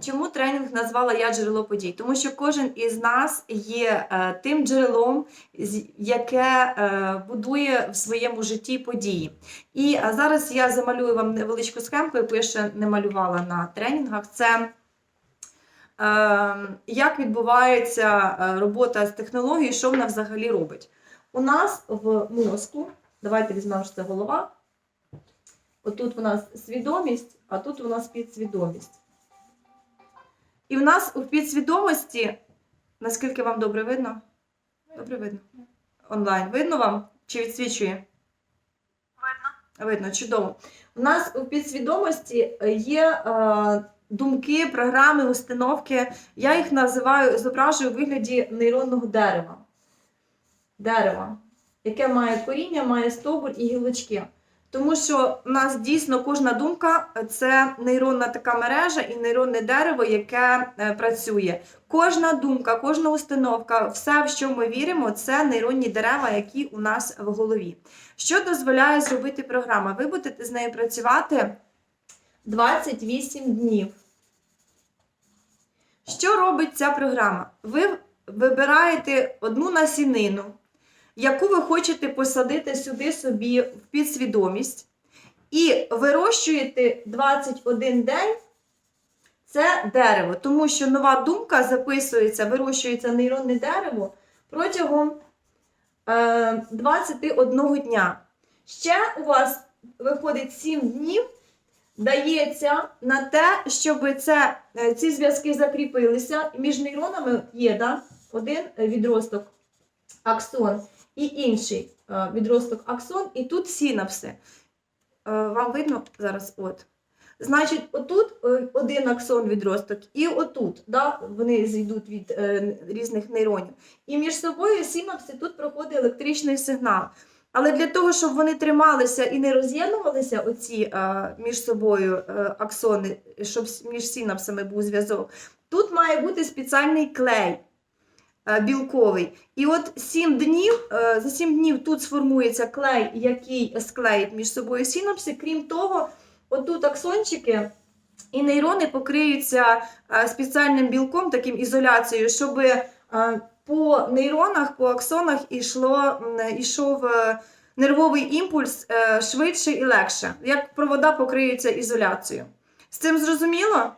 Чому тренінг назвала я джерело подій? Тому що кожен із нас є е, тим джерелом, яке е, будує в своєму житті події. І е, зараз я замалюю вам невеличку схемку, яку я ще не малювала на тренінгах. Це е, як відбувається робота з технологією, що вона взагалі робить. У нас в мозку, давайте візьмемо, це голова. Отут у нас свідомість, а тут у нас підсвідомість. І в нас у підсвідомості, наскільки вам добре видно? Добре видно. Онлайн. Видно вам? Чи відсвічує? Видно. Видно, чудово. У нас у підсвідомості є е, думки, програми, установки. Я їх називаю, зображую у вигляді нейронного дерева. Дерева, яке має коріння, має стовбур і гілочки. Тому що в нас дійсно кожна думка це нейронна така мережа і нейронне дерево, яке е, працює. Кожна думка, кожна установка, все, в що ми віримо, це нейронні дерева, які у нас в голові. Що дозволяє зробити програма? Ви будете з нею працювати 28 днів. Що робить ця програма? Ви вибираєте одну насінину, яку ви хочете посадити сюди собі в підсвідомість, і вирощуєте 21 день це дерево, тому що нова думка записується, вирощується нейронне дерево протягом е, 21 дня. Ще у вас виходить 7 днів, дається на те, щоб це, е, ці зв'язки закріпилися. Між нейронами є да, один відросток аксон і інший е, відросток аксон, і тут синапси. Е, Вам видно зараз? От. Значить, отут е, один аксон відросток, і отут, да, вони зійдуть від е, різних нейронів. І між собою синапси тут проходить електричний сигнал. Але для того, щоб вони трималися і не роз'єднувалися оці е, між собою е, аксони, щоб між синапсами був зв'язок, тут має бути спеціальний клей білковий. І от 7 днів, е, за 7 днів тут сформується клей, який склеїть між собою синапси. Крім того, отут аксончики і нейрони покриються е, спеціальним білком, таким ізоляцією, щоб е, по нейронах, по аксонах ішов е, нервовий імпульс е, швидше і легше, як провода покриються ізоляцією. З цим зрозуміло?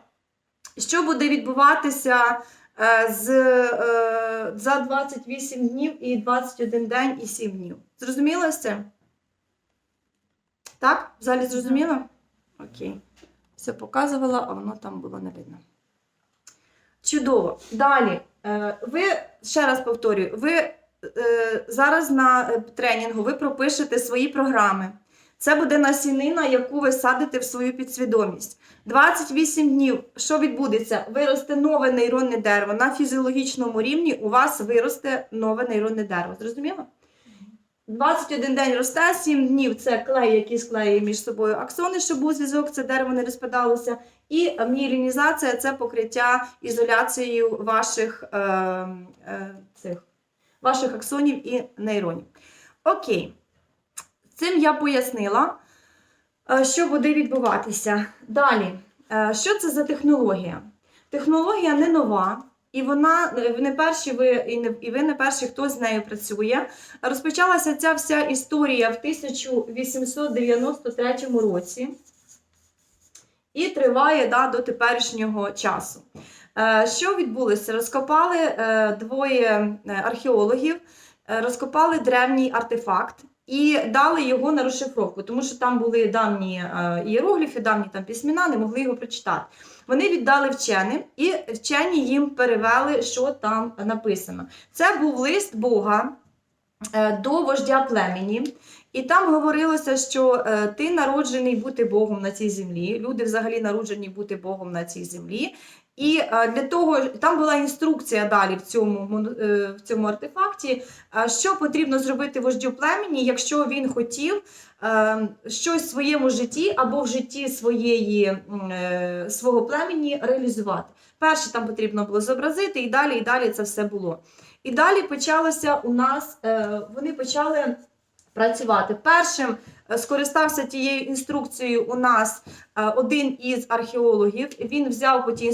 Що буде відбуватися е, з, е, за 28 днів і 21 день і 7 днів? Зрозуміло цим? Так? В залі зрозуміло? Окей. Все показувала, а воно там було не видно. Чудово. Далі. Е, Ви, ще раз повторюю, ви е, зараз на е, тренінгу ви пропишете свої програми. Це буде насінина, яку ви садите в свою підсвідомість. 28 днів, що відбудеться? Виросте нове нейронне дерево. На фізіологічному рівні у вас виросте нове нейронне дерево. Зрозуміло? 21 день росте, 7 днів це клей, який склеює між собою аксони, щоб був зв'язок, це дерево не розпадалося. І міелінізація це покриття ізоляцією ваших, е, е, цих, ваших аксонів і нейронів. Окей. Цим я пояснила, е, що буде відбуватися. Далі, е, що це за технологія? Технологія не нова, і вона е, не перші ви і ви не перші, хто з нею працює. Розпочалася ця вся історія в 1893 році і триває да, до теперішнього часу. Що відбулося? Розкопали двоє археологів, розкопали древній артефакт і дали його на розшифровку, тому що там були давні е, ієрогліфи, давні там письмена, не могли його прочитати. Вони віддали вченим, і вчені їм перевели, що там написано. Це був лист Бога е, до вождя племені. І там говорилося, що е, ти народжений бути Богом на цій землі. Люди взагалі народжені бути Богом на цій землі. І е, для того там була інструкція далі в цьому, е, в цьому артефакті, що потрібно зробити вождю племені, якщо він хотів е, щось в своєму житті або в житті своєї, свого племені реалізувати. Перше там потрібно було зобразити, і далі, і далі це все було. І далі почалося у нас, вони почали працювати. Першим скористався тією інструкцією у нас один із археологів. Він взяв по тій